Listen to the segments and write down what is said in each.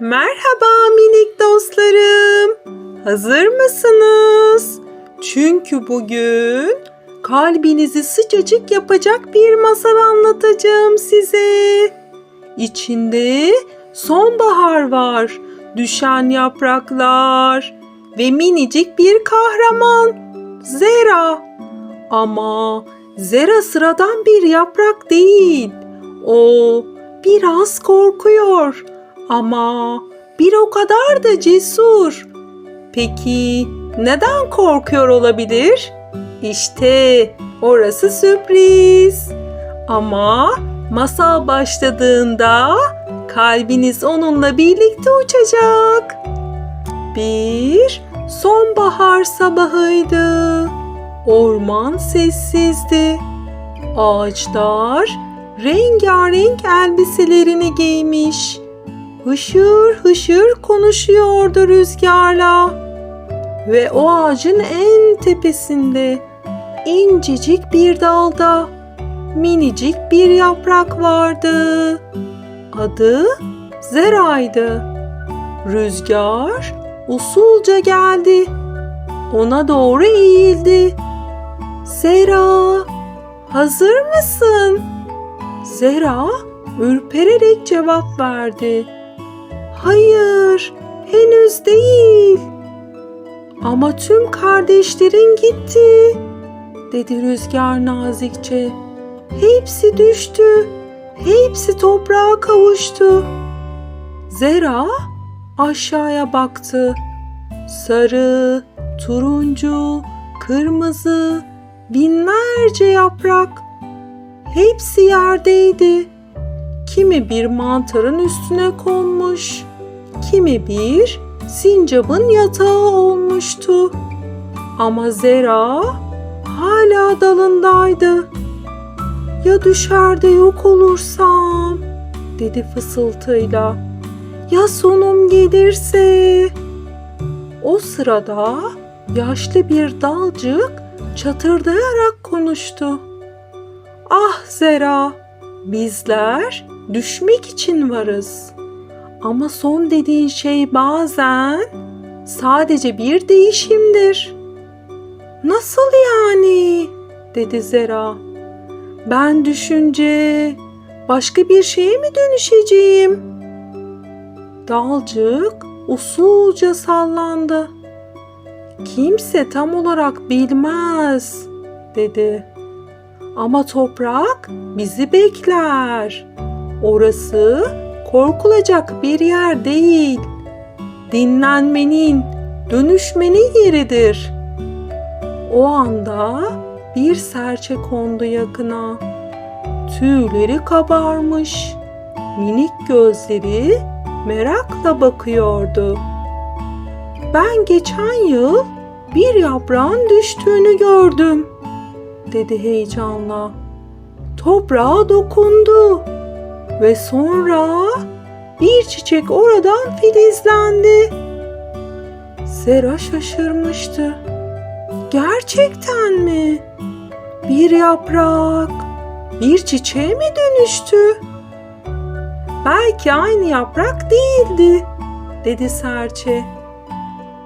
Merhaba minik dostlarım. Hazır mısınız? Çünkü bugün kalbinizi sıcacık yapacak bir masal anlatacağım size. İçinde sonbahar var, düşen yapraklar ve minicik bir kahraman Zera. Ama Zera sıradan bir yaprak değil. O biraz korkuyor ama bir o kadar da cesur. Peki neden korkuyor olabilir? İşte orası sürpriz. Ama masal başladığında kalbiniz onunla birlikte uçacak. Bir sonbahar sabahıydı. Orman sessizdi. Ağaçlar rengarenk elbiselerini giymiş. Hışır hışır konuşuyordu rüzgarla. Ve o ağacın en tepesinde incecik bir dalda minicik bir yaprak vardı. Adı Zera'ydı. Rüzgar usulca geldi. Ona doğru eğildi. Zera, hazır mısın? Zera ürpererek cevap verdi. Hayır, henüz değil. Ama tüm kardeşlerin gitti, dedi rüzgar nazikçe. Hepsi düştü, hepsi toprağa kavuştu. Zera aşağıya baktı. Sarı, turuncu, kırmızı, binlerce yaprak. Hepsi yerdeydi. Kimi bir mantarın üstüne konmuş, kimi bir sincapın yatağı olmuştu. Ama Zera hala dalındaydı. Ya düşer de yok olursam, dedi fısıltıyla. Ya sonum gelirse? O sırada yaşlı bir dalcık çatırdayarak konuştu. Ah Zera, bizler düşmek için varız. Ama son dediğin şey bazen sadece bir değişimdir. Nasıl yani? dedi Zera. Ben düşünce başka bir şeye mi dönüşeceğim? Dalcık usulca sallandı. Kimse tam olarak bilmez, dedi. Ama toprak bizi bekler. Orası korkulacak bir yer değil. Dinlenmenin, dönüşmenin yeridir. O anda bir serçe kondu yakına. Tüyleri kabarmış. Minik gözleri merakla bakıyordu. Ben geçen yıl bir yaprağın düştüğünü gördüm, dedi heyecanla. Toprağa dokundu ve sonra bir çiçek oradan filizlendi. Zera şaşırmıştı. Gerçekten mi? Bir yaprak bir çiçeğe mi dönüştü? Belki aynı yaprak değildi, dedi serçe.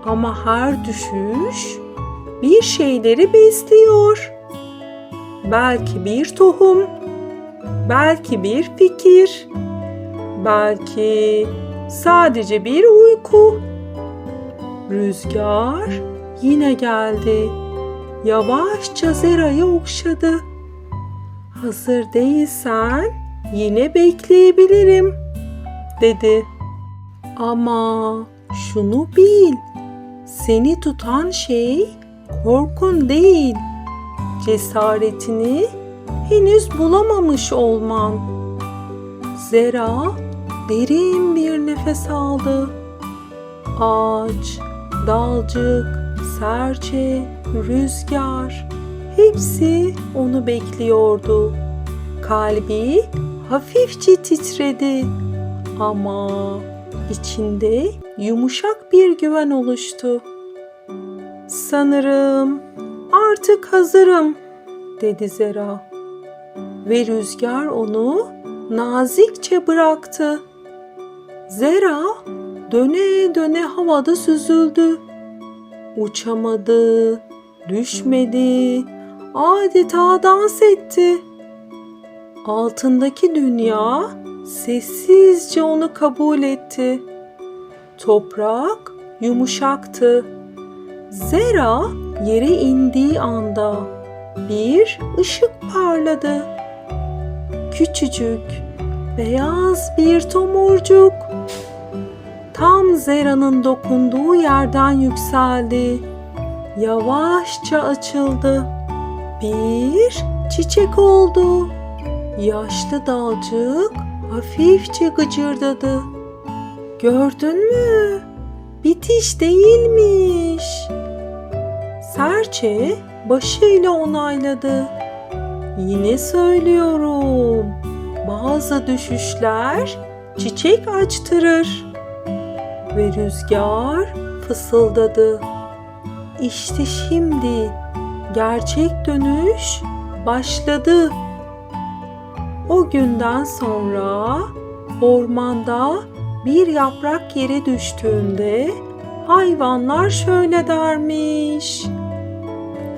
Ama her düşüş bir şeyleri besliyor. Belki bir tohum, belki bir fikir, belki sadece bir uyku. Rüzgar yine geldi. Yavaşça Zera'yı okşadı. Hazır değilsen yine bekleyebilirim, dedi. Ama şunu bil, seni tutan şey korkun değil, cesaretini henüz bulamamış olman. Zera derin bir nefes aldı. Ağaç, dalcık, serçe, rüzgar hepsi onu bekliyordu. Kalbi hafifçe titredi ama içinde yumuşak bir güven oluştu. Sanırım artık hazırım dedi Zera. Ve rüzgar onu nazikçe bıraktı. Zera döne döne havada süzüldü. Uçamadı, düşmedi, adeta dans etti. Altındaki dünya sessizce onu kabul etti. Toprak yumuşaktı. Zera yere indiği anda bir ışık parladı. Küçücük, beyaz bir tomurcuk. Tam Zera'nın dokunduğu yerden yükseldi. Yavaşça açıldı. Bir çiçek oldu. Yaşlı dalcık hafifçe gıcırdadı. Gördün mü? Bitiş değilmiş. Serçe başıyla onayladı. Yine söylüyorum. Bazı düşüşler çiçek açtırır. Ve rüzgar fısıldadı. İşte şimdi gerçek dönüş başladı. O günden sonra ormanda bir yaprak yere düştüğünde hayvanlar şöyle dermiş.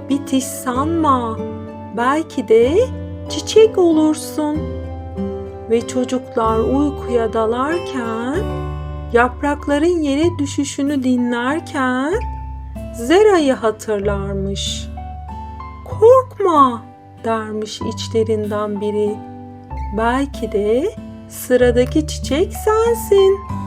Bitiş sanma, belki de çiçek olursun. Ve çocuklar uykuya dalarken, yaprakların yere düşüşünü dinlerken Zera'yı hatırlarmış. Korkma dermiş içlerinden biri. Belki de sıradaki çiçek sensin.